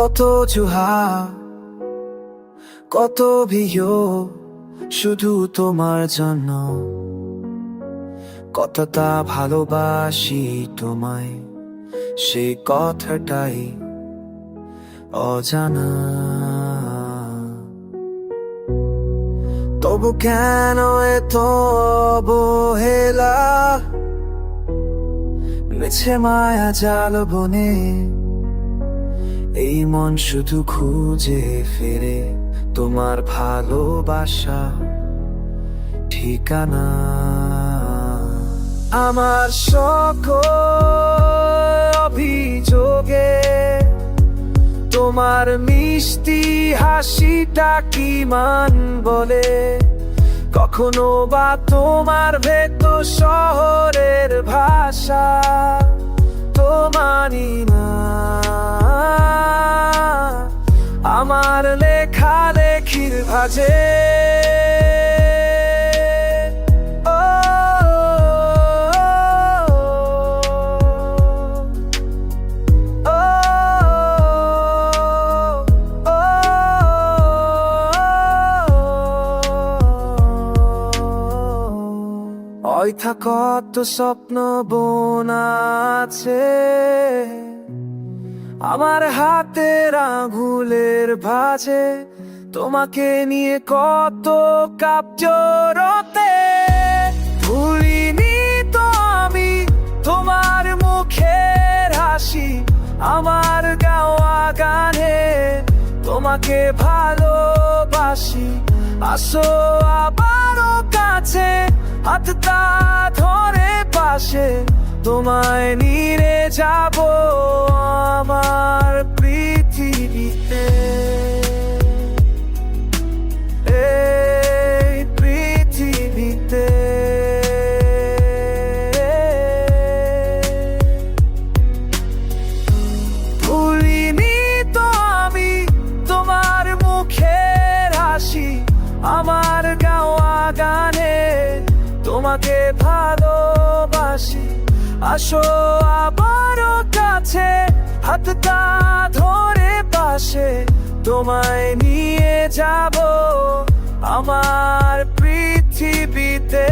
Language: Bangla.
কত জুহা কত ভিও শুধু তোমার জন্য। কতটা ভালোবাসি তোমায়, সে কথাটাই অজানা। তবু কেন এত অবহেলা? মিছে মায়া জাল বনে এই মন শুধু খুঁজে ফেরে তোমার ভালোবাসা ঠিকানা। আমার সকল অভিযোগে তোমার মিষ্টি হাসিটা কি মান বলে? কখনো বা তোমার ভেতর শহরের আমার লেখা লেখির ভাজে অয়থা কত স্বপ্ন বোন আছে আমার হাতের আঙুলের ভাজে তোমাকে নিয়ে কত কাপ জোরতে ভুলিনি তো আমি তোমার মুখের হাসি, আমার গাওয়া গানে তোমাকে ভালোবাসি। আসো আবারও কাছে, হাতটা ধরে পাশে, তোমায় নিয়ে যাব তোমাকে ভালোবাসি। আসো আবারও কাছে হাতটা ধরে পাশে। তোমায় নিয়ে যাব আমার পৃথিবীতে।